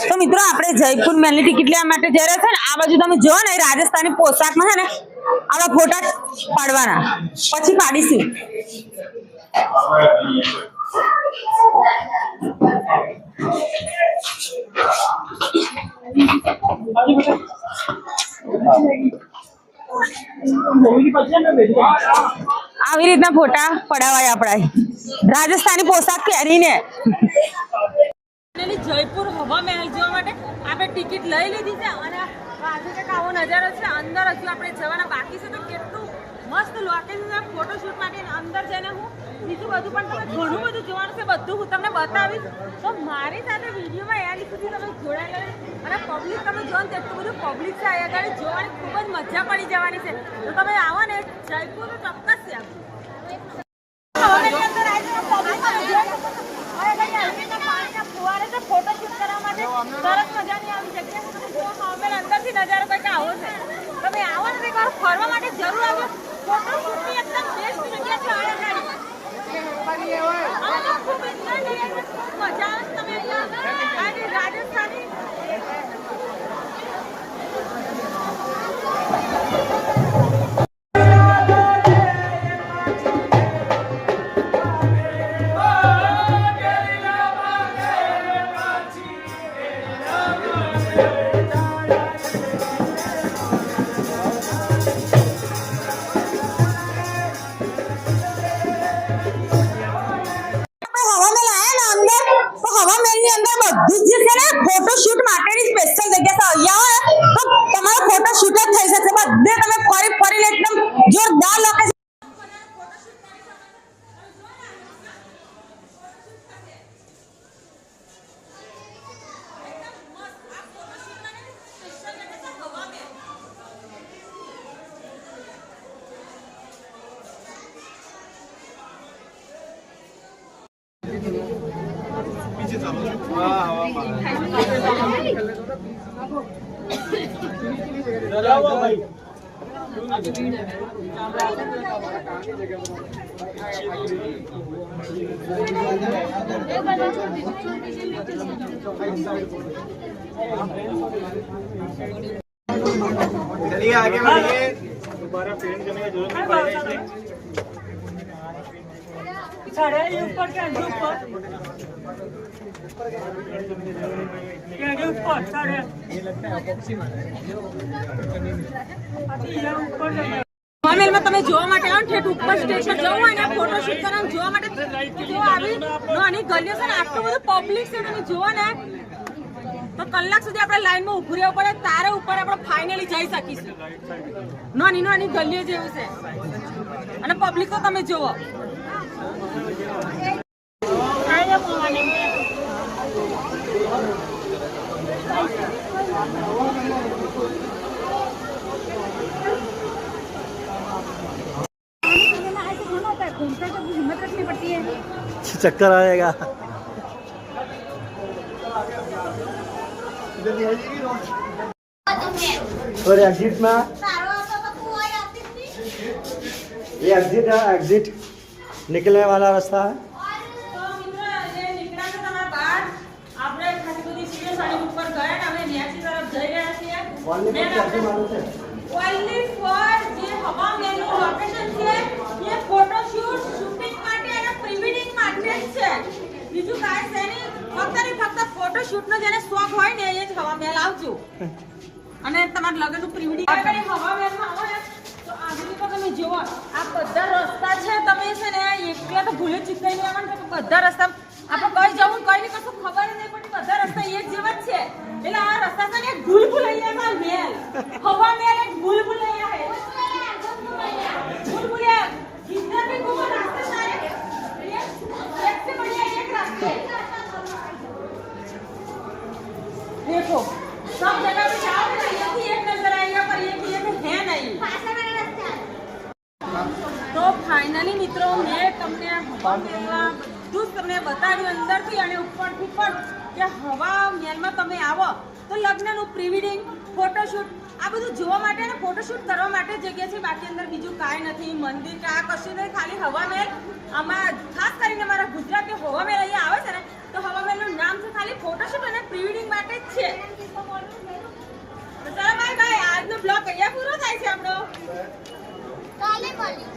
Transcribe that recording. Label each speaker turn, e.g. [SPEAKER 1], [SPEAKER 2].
[SPEAKER 1] તો મિત્રો, આપણે જયપુર મેલની ટિકિટ લેવા માટે જઈ રહ્યા છે ને, આ બાજુ તમે જો ને રાજસ્થાની પોશાકમાં છે ને, આવા ફોટા પાડવાના. પછી પાડીશું. આવી રીતના ફોટા પડાવાય આપણા રાજસ્થાની પોશાક પહેરીને.
[SPEAKER 2] જયપુર હવા મહેલ જોવા માટે આપણે ટિકિટ લઈ લીધી છે અને આવો નજારો છે. અંદર હજુ આપણે જવાના બાકી છે તો કેટલું મસ્ત લોકેશન ફોટોશૂટ માટે અંદર જઈને હું બીજું બધું પણ તમે ઘણું બધું જોવાનું છે, બધું હું તમને બતાવીશ. તો મારી સાથે વિડીયોમાં યાદ સુધી તમે જોડાયેલા. અને પબ્લિક તમે જો ને તેટલું બધું પબ્લિક છે અહીંયા આગળ. જોવાની ખૂબ જ મજા પડી જવાની છે. તો તમે આવો ને, જયપુર ચોક્કસ છે આવી આવી ફોટોશૂટ કરવા માટે. સરસ મજાની આવી જગ્યા અંદરથી નજારો કંઈક આવો છે. તમે આવો ને એકવાર ફરવા માટે જરૂર આવજો. એકદમ બેસ્ટ જગ્યા છે અહીંયા આગળ.
[SPEAKER 3] चलिए आगे बढ़िए। दोबारा पेंट करने का ज़रूरत नहीं पड़ेगा इसमें
[SPEAKER 2] તમે જોવા માટે આવો ઠેઠ ઉપર સ્ટેજ જવું હોય ને ફોટોશૂટ કરવાનું જોવા માટે જો ગલીઓ છે ને, આટલું બધું પબ્લિક છે તમે જુઓ ને, તો કલાક સુધી આપણે લાઈનમાં ઉભું રહેવું પડે, તારે ઉપર આપણે ફાઇનલી જઈ શકીશું. નાની નાની ગલીઓ જેવું છે. અને પબ્લિક તો તમે જુઓ.
[SPEAKER 3] चक्कर आएगा। और एग्जिट में ये एग्जिट है एग्जिट निकलने वाला रास्ता है।
[SPEAKER 2] છીએ
[SPEAKER 3] ફોર છે.
[SPEAKER 2] જે હવા મહેલનું લોકેશન છે એ ફોટોશૂટ શૂટિંગ માટે અને પ્રી વેડિંગ માટે જ છે. બીજું કાંઈ છે નહીં. ફક્ત ને ફક્ત ફોટોશૂટનો જેને શોખ હોય ને એ જ હવા મહેલ આવજો. અને તમારા લગ્નનું પ્રી વેડિંગ હવા મહેલમાં આવે ને તો આવી તો તમે જુઓ. આ બધા રસ્તા છે. તમે છે ને એકલા તો ભૂલે ચૂકાઈ નહીં આવવાનું બધા રસ્તા ફાઇનલી મિત્રો, મેં તમને આ બધું જ તમને બતાવ્યું અંદરથી અને ઉપરથી પણ કે હવા મહેલમાં તમે આવો. તો લગ્નનું પ્રિવિડિંગ ફોટોશૂટ આ બધું જોવા માટે અને ફોટોશૂટ કરવા માટે જગ્યા છે. બાકી અંદર બીજું કાંઈ નથી. મંદિર કે આ કશું નહીં, ખાલી હવા મહેલ આમાં ખાસ કરીને મારા ગુજરાતી હવા મહેલ અહીંયા આવે છે ને, તો હવા મહેલનું નામ છે ખાલી ફોટોશૂટ અને પ્રિવિડિંગ માટે જ છે. ચાલો ભાઈ ભાઈ, આજનો બ્લોગ અહીંયા પૂરો થાય છે આપણો.
[SPEAKER 4] કાલે મળીએ.